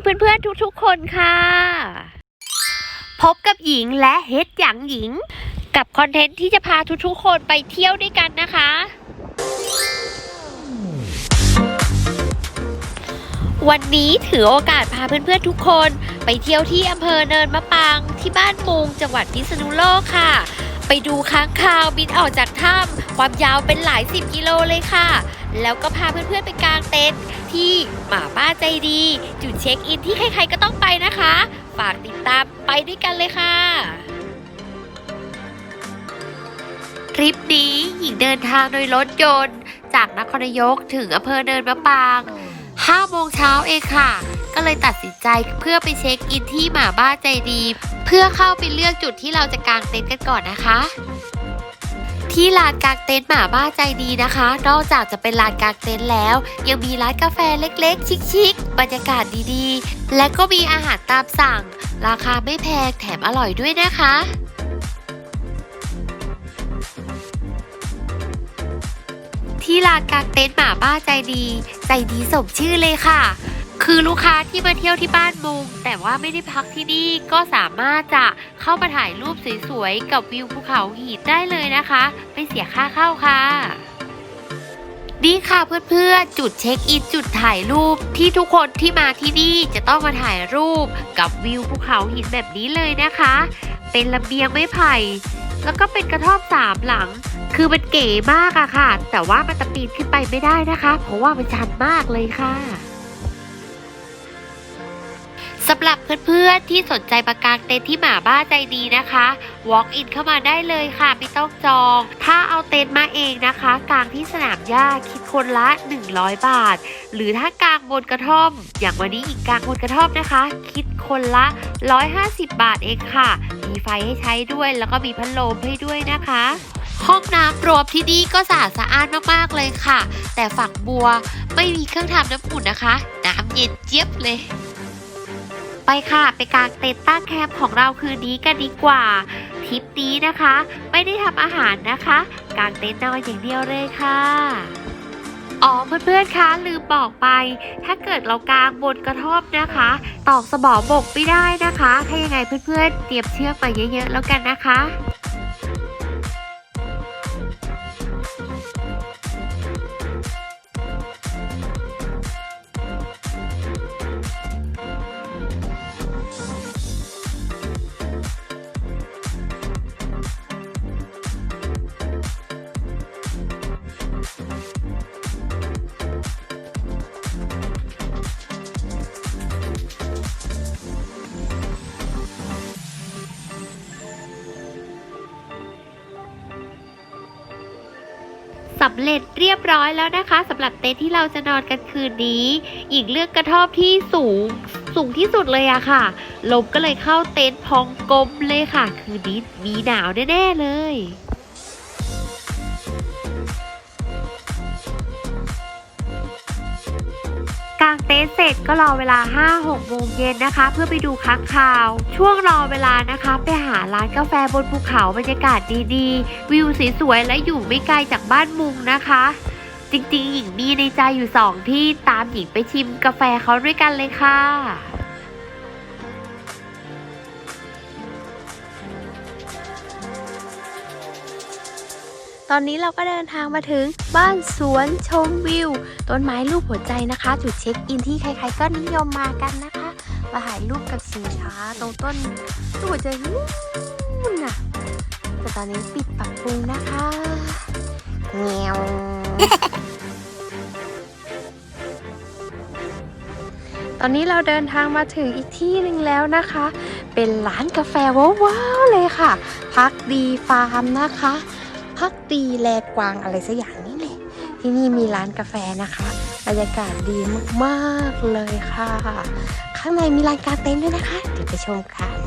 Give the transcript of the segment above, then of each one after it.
วัสดีเพื่อนๆทุกๆคนค่ะ พบกับหญิงและเฮดหยางหญิง กับคอนเทนต์ที่จะพาทุกๆคนไปเที่ยวด้วยกันนะคะ วันนี้ถือโอกาสพาเพื่อนๆทุกคน ไปเที่ยวที่อำเภอเนินมะปางที่บ้านมุงจังหวัดพิษณุโลกค่ะ ไปดูค้างคาวบินออกจากถ้ำความยาวเป็นหลายสิบกิโลเลยค่ะ แล้วก็พาเพื่อนๆไปกางเต็นท์ที่หมาบ้าใจดี จุดเช็คอินที่ใครๆก็ต้องไปนะคะ ฝากติดตามไปด้วยกันเลยค่ะทริปนี้หญิงเดินทางโดยรถยนต์ จากนครนายกถึงอำเภอเนินมะปาง5โมงเช้าเองค่ะ ก็เลยตัดสินใจเพื่อไปเช็คอินที่หมาบ้าใจดี เพื่อเข้าไปเลือกจุดที่เราจะกางเต็นท์กันก่อนนะคะ ที่ลานกางเต็นท์หมาบ้าใจดีนะคะ นอกจากจะเป็นลานกางเต็นท์แล้ว ยังมีร้านกาแฟเล็กๆ ชิคๆบรรยากาศดีๆ และก็มีอาหารตามสั่ง ราคาไม่แพงแถมอร่อยด้วยนะคะที่ลานกางเต็นท์หมาบ้าใจดี ใจดีสมชื่อเลยค่ะ คือลูกค้าที่มาเที่ยวที่บ้านมุง แต่ว่าไม่ได้พักที่นี่ก็สามารถจะเข้ามาถ่ายรูปสวยๆ กับวิวภูเขาหินได้เลยนะคะ ไม่เสียค่าเข้าค่ะนี่ค่ะเพื่อนๆ จุดเช็คอินจุดถ่ายรูปที่ทุกคนที่มาที่นี่จะต้องมาถ่ายรูปกับวิวภูเขาหินแบบนี้เลยนะคะ เป็นระเบียงไม้ไผ่ แล้วก็เป็นกระท่อมสามหลัง คือมันเก๋มากอะค่ะ แต่ว่ามันจะปีนขึ้นไปไม่ได้นะคะ เพราะว่ามันชันมากเลยค่ะ สำหรับเพื่อนๆที่สนใจประกางเต็นท์ที่หมาบ้าใจดีนะคะ walk in เข้ามาได้เลยค่ะไม่ต้องจอง ถ้าเอาเต็นท์มาเองนะคะ กางที่สนามหญ้าคิดคนละ 100 บาท หรือถ้ากางบนกระท่อม อย่างวันนี้อีกกางบนกระท่อมนะคะ คิดคนละ 150 บาทเองค่ะ มีไฟให้ใช้ด้วยแล้วก็มีพัดลมให้ด้วยนะคะห้องน้ำรวมที่นี่ก็สะอาดสะอ้านมากๆเลยค่ะ แต่ฝักบัวไม่มีเครื่องทำน้ำอุ่นนะคะ น้ำเย็นเจี๊ยบเลย ไปค่ะ ไปกางเต็นท์ตั้งแคมป์ของเราคืนนี้กันดีกว่าทริปนี้นะคะ ไม่ได้ทำอาหารนะคะ กางเต็นท์นอนอย่างเดียวเลยค่ะอ๋อเพื่อนๆคะลืมบอกไป ถ้าเกิดเรากางบนกระท่อมนะคะ ตอกสมอบกไม่ได้นะคะ ถ้ายังไงเพื่อนๆเตรียมเชือกมาเยอะๆแล้วกันนะคะ สำเร็จเรียบร้อยแล้วนะคะสำหรับเต็นท์ที่เราจะนอนกันคืนนี้ อีกเลือกกระท่อมที่สูงสูงที่สุดเลยอะค่ะ ลมก็เลยเข้าเต็นท์พองกลมเลยค่ะ คืนนี้มีหนาวแน่ๆเลยางเต็นท์เสร็จก็รอเวลา 5-6 โมงเย็นนะคะ เพื่อไปดูค้างคาว ช่วงรอเวลานะคะ ไปหาร้านกาแฟบนภูเขาบรรยากาศดีๆ วิวสวยๆและอยู่ไม่ไกลจากบ้านมุงนะคะ จริงๆ หญิงมีในใจอยู่สองที่ตามหญิงไปชิมกาแฟเขาด้วยกันเลยค่ะ ตอนนี้เราก็เดินทางมาถึงบ้านสวนชมวิว ต้นไม้รูปหัวใจนะคะ จุดเช็คอินที่ใครๆก็นิยมมากันนะคะ มาถ่ายรูปกับสินค้าตรงต้นรูปหัวใจนู่นน่ะแต่ตอนนี้ปิดปรับปรุงนะคะเงียวตอนนี้เราเดินทางมาถึงอีกที่หนึ่งแล้วนะคะ เป็นร้านกาแฟว้าวๆเลยค่ะ พักดีฟาร์มนะคะ พักดีแลกวางอะไรสักอย่างนี่แหละที่นี่มีร้านกาแฟนะคะบรรยากาศดีมากๆเลยค่ะ ข้างในมีร้านกาเต้นด้วยนะคะ เดี๋ยวไปชมกัน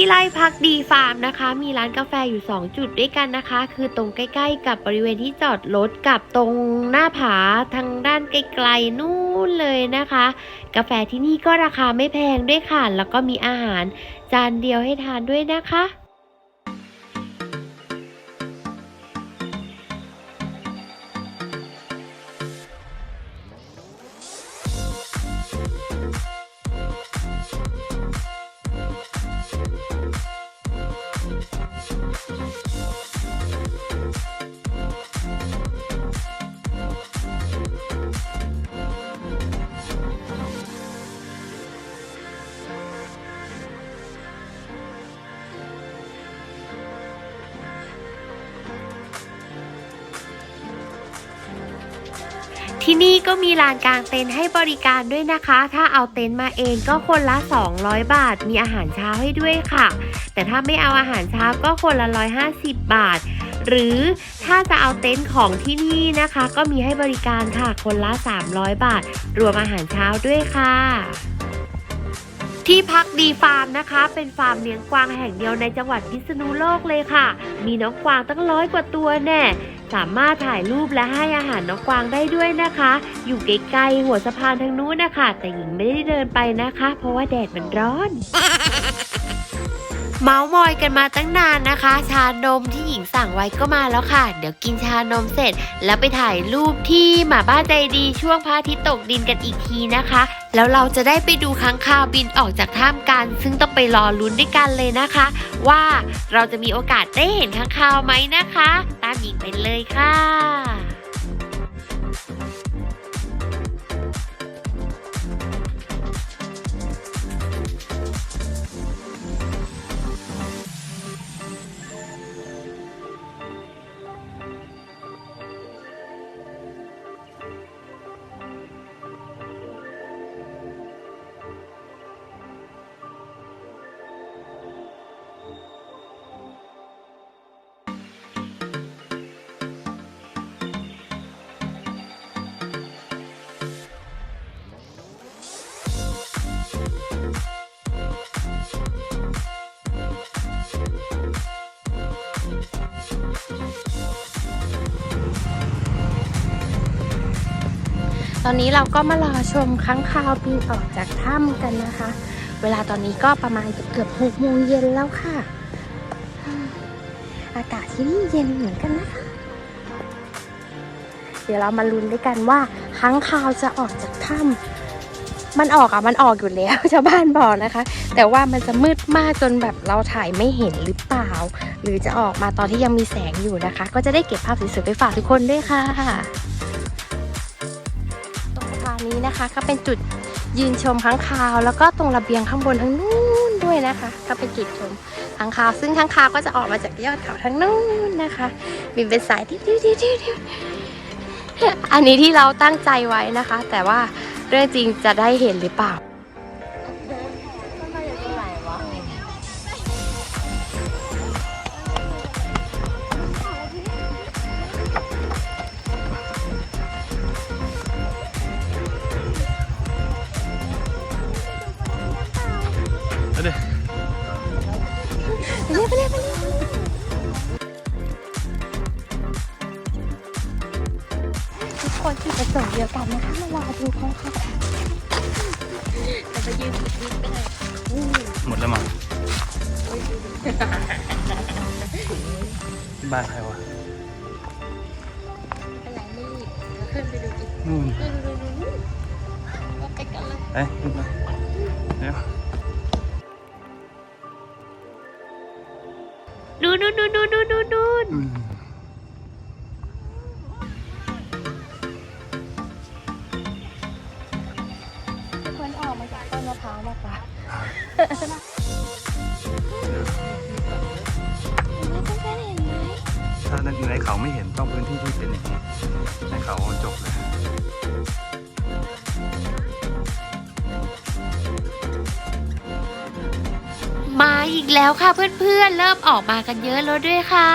ที่ไร่พักดีฟาร์มนะคะ มีร้านกาแฟอยู่ 2 จุดด้วยกันนะคะ คือตรงใกล้ ๆ กับบริเวณที่จอดรถกับตรงหน้าผาทางด้านไกลๆนู่นเลยนะคะ กาแฟที่นี่ก็ราคาไม่แพงด้วยค่ะ แล้วก็มีอาหารจานเดียวให้ทานด้วยนะคะ นี่ก็มีลานกลางเต็นท์ให้บริการด้วยนะคะ ถ้าเอาเต็นท์มาเองก็คนละ 200 บาท มีอาหารเช้าให้ด้วยค่ะ แต่ถ้าไม่เอาอาหารเช้าก็คนละ 150 บาท หรือถ้าจะเอาเต็นท์ของที่นี่นะคะ ก็มีให้บริการค่ะ คนละ 300 บาท รวมอาหารเช้าด้วยค่ะที่พักดีฟาร์มนะคะ เป็นฟาร์มเลี้ยงกวางแห่งเดียวในจังหวัดพิษณุโลกเลยค่ะ มีน้องกวางตั้งร้อยกว่าตัวแน่ สามารถถ่ายรูปและให้อาหารน้องกวางได้ด้วยนะคะ อยู่ไกลๆหัวสะพานทางนู้นนะคะ แต่หญิงไม่ได้เดินไปนะคะ เพราะว่าแดดมันร้อน เมาส์มอยกันมาตั้งนานนะคะ ชานมที่หญิงสั่งไว้ก็มาแล้วค่ะ เดี๋ยวกินชานมเสร็จ แล้วไปถ่ายรูปที่หมาบ้านใจดีช่วงพระอาทิตย์ตกดินกันอีกทีนะคะ แล้วเราจะได้ไปดูค้างคาวบินออกจากถ้ำกัน ซึ่งต้องไปรอลุ้นด้วยกันเลยนะคะ ว่าเราจะมีโอกาสได้เห็นค้างคาวไหมนะคะ ตามหญิงไปเลยค่ะ อนนี้เราก็มารอชมค้างคาวบินออกจากถ้ำกันนะคะ เวลาตอนนี้ก็ประมาณเกือบหกโมงเย็นแล้วค่ะ อากาศที่นี่เย็นเหมือนกันนะคะ เดี๋ยวเรามาลุ้นด้วยกันว่าค้างคาวจะออกจากถ้ำมันออกอะมันออกอยู่แล้วชาวบ้านบอกนะคะ แต่ว่ามันจะมืดมากจนแบบเราถ่ายไม่เห็นหรือเปล่า หรือจะออกมาตอนที่ยังมีแสงอยู่นะคะ ก็จะได้เก็บภาพสวยๆไปฝากทุกคนด้วยค่ะ นี้นะคะ ก็เป็นจุดยืนชมค้างคาว แล้วก็ตรงระเบียงข้างบนทางนู้นด้วยนะคะ ก็เป็นจุดชมค้างคาว ซึ่งค้างคาวก็จะออกมาจากยอดเขาทางนู้นนะคะ บินเป็นสายทิวทิวทิวทิวทิวอันนี้ที่เราตั้งใจไว้นะคะ แต่ว่าเรื่องจริงจะได้เห็นหรือเปล่า ดียวกันนะคะมารอดูเขาค่ะจะไปยืนปิดวิกไปไหนหมดแล้วมั้งที่บ้านใครวะเป็นไรไม่รีบขึ้นไปดูอีกนู่นดูดูดูดูก็ไปกันเลยเอ้ยขึ้นมาเดี๋ยวนู่นนู่นนู่นนู่นนู่น อีกแล้วค่ะเพื่อนๆเริ่มออกมากันเยอะแล้วด้วยค่ะ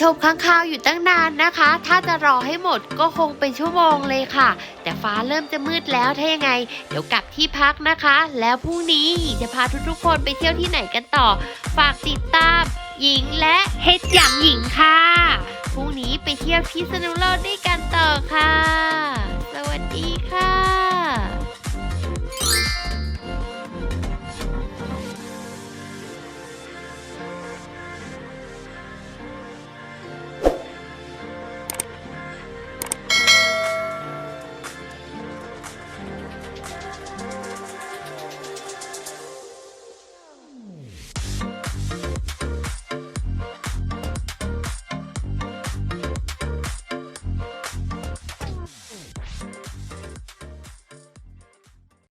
ชมข้างคาวอยู่ตั้งนานนะคะ ถ้าจะรอให้หมดก็คงเป็นชั่วโมงเลยค่ะ แต่ฟ้าเริ่มจะมืดแล้วถ้ายังไง เดี๋ยวกลับที่พักนะคะ แล้วพรุ่งนี้จะพาทุกๆคนไปเที่ยวที่ไหนกันต่อ ฝากติดตาม หญิงและเฮ็ดอย่างหญิงค่ะพรุ่งนี้ไปเที่ยวพิษณุโลกด้วยกันต่อค่ะ สวัสดีค่ะ